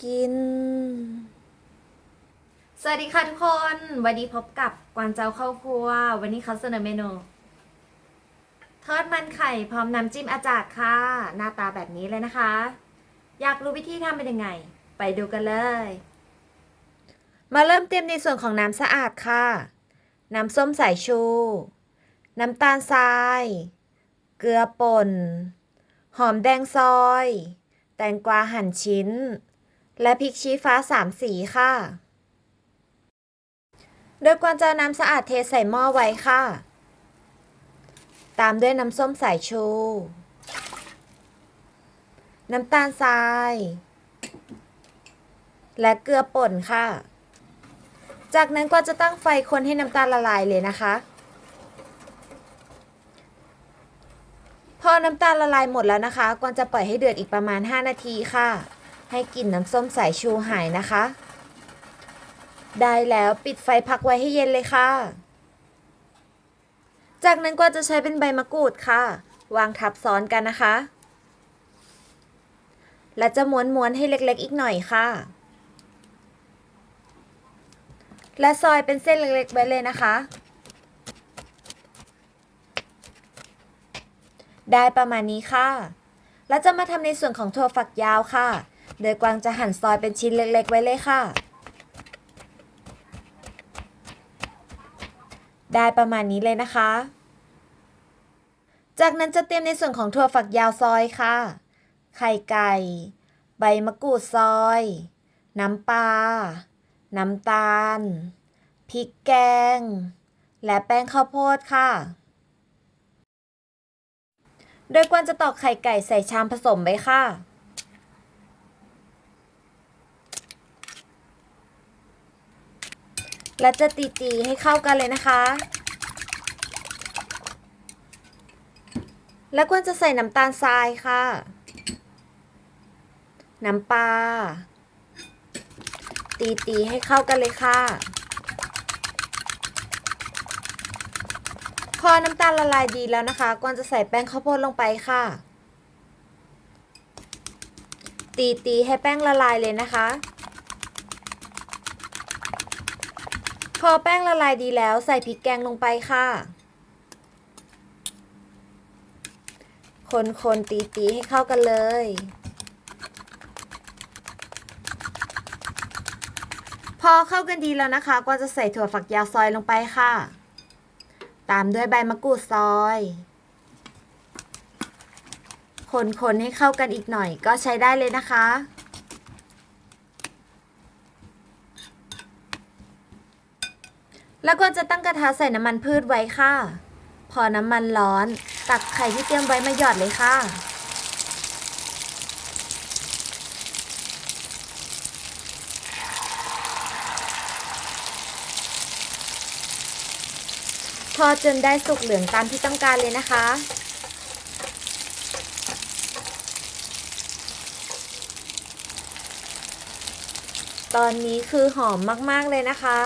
กิน สวัสดีค่ะทุกคน วันนี้พบกับกวางเจ้าเข้าครัว วันนี้เขาเสนอเมนูทอดมันไข่พร้อมน้ำจิ้มอาจารย์ค่ะ หน้าตาแบบนี้เลยนะคะ อยากรู้วิธีทำเป็นยังไง ไปดูกันเลย มาเริ่มเตรียมในส่วนของน้ำสะอาดค่ะ น้ำส้มสายชู น้ำตาลทราย เกลือป่น หอมแดงซอย แตงกวาหั่นชิ้น และพริกชี้ฟ้าสามสีค่ะ โดยกวางจะน้ำสะอาดเทใส่หม้อไว้ค่ะ ตามด้วยน้ำส้มสายชู น้ำตาลทราย และเกลือป่นค่ะ จากนั้นก็จะตั้งไฟคนให้น้ำตาลละลายเลยนะคะ พอน้ำตาลละลายหมดแล้วนะคะกวางจะปล่อยให้เดือดอีกประมาณ 5 นาทีค่ะ ให้กลิ่นน้ำส้มสายชูหายนะคะ ได้แล้วปิดไฟพักไว้ให้เย็นเลยค่ะ จากนั้นก็จะใช้เป็นใบมะกรูดค่ะ วางทับซ้อนกันนะคะ และจะม้วนๆให้เล็กๆ อีกหน่อยค่ะ และซอยเป็นเส้นเล็กๆไว้เลยนะคะได้ประมาณนี้ค่ะ แล้วจะมาทำในส่วนของถั่วฝักยาวค่ะ โดยกวางจะหั่นซอยเป็นชิ้นเล็กๆ ไว้เลยค่ะ ได้ประมาณนี้เลยนะคะ จากนั้นจะเตรียมในส่วนของถั่วฝักยาวซอยค่ะ ไข่ไก่ ใบมะกรูดซอย น้ำปลา น้ำตาล พริกแกง และแป้งข้าวโพดค่ะโดยกวนจะตอกไข่ไก่ใส่ชามผสมไว้ค่ะ และจะตีๆให้เข้ากันเลยนะคะ แล้วกวนจะใส่น้ำตาลทรายค่ะ น้ำปลา ตีๆให้เข้ากันเลยค่ะ พอน้ำตาลละลายดีแล้วนะคะกวางจะใส่แป้งข้าวโพดลงไปค่ะ ตีๆให้แป้งละลายเลยนะคะ พอแป้งละลายดีแล้วใส่พริกแกงลงไปค่ะ คนๆตีๆให้เข้ากันเลย พอเข้ากันดีแล้วนะคะ ก็จะใส่ถั่วฝักยาวซอยลงไปค่ะ ตามด้วยใบมะกรูดซอยคนๆให้เข้ากันอีกหน่อยก็ใช้ได้เลยนะคะ แล้วก็จะตั้งกระทะใส่น้ำมันพืชไว้ค่ะ พอน้ำมันร้อน ตักไข่ที่เตรียมไว้มาหยอดเลยค่ะ ทอดจนได้สุกเหลืองตามที่ต้องการเลยนะคะตอนนี้คือหอมมาก ๆ เลยนะคะ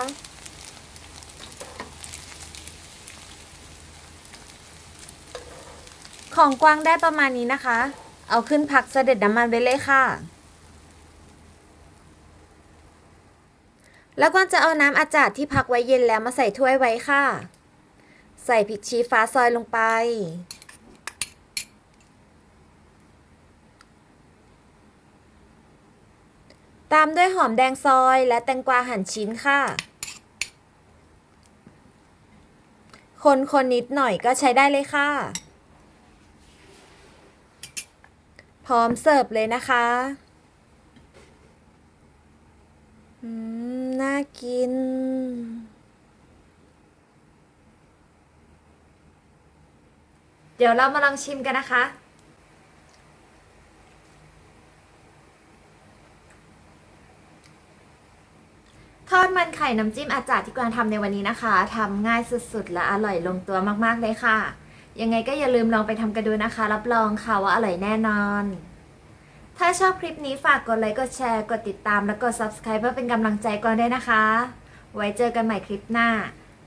ของกวางได้ประมาณนี้นะคะ เอาขึ้นพักเสด็จน้ำมันไว้เลยค่ะ แล้วก็จะเอาน้ำอาจารดที่พักไว้เย็นแล้วมาใส่ถ้วยไว้ค่ะ ใส่พริกชี้ฟ้าซอยลงไป ตามด้วยหอมแดงซอยและแตงกวาหั่นชิ้นค่ะคนคนนิดหน่อยก็ใช้ได้เลยค่ะ พร้อมเสิร์ฟเลยนะคะอืมน่ากิน เดี๋ยวเรามาลองชิมกันนะคะ ทอดมันไข่น้ำจิ้มอาจารย์ที่กวางทำในวันนี้นะคะทำง่ายสุดๆ และอร่อยลงตัวมากๆเลยค่ะ ยังไงก็อย่าลืมลองไปทำกันดูนะคะ รับรองค่ะว่าอร่อยแน่นอน ถ้าชอบคลิปนี้ฝากกดไลค์ กดแชร์ กดติดตาม และกด subscribe เพื่อเป็นกำลังใจก่อนด้วยนะคะ ไว้เจอกันใหม่คลิปหน้า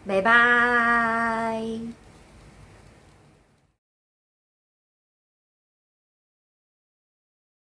บ๊ายบาย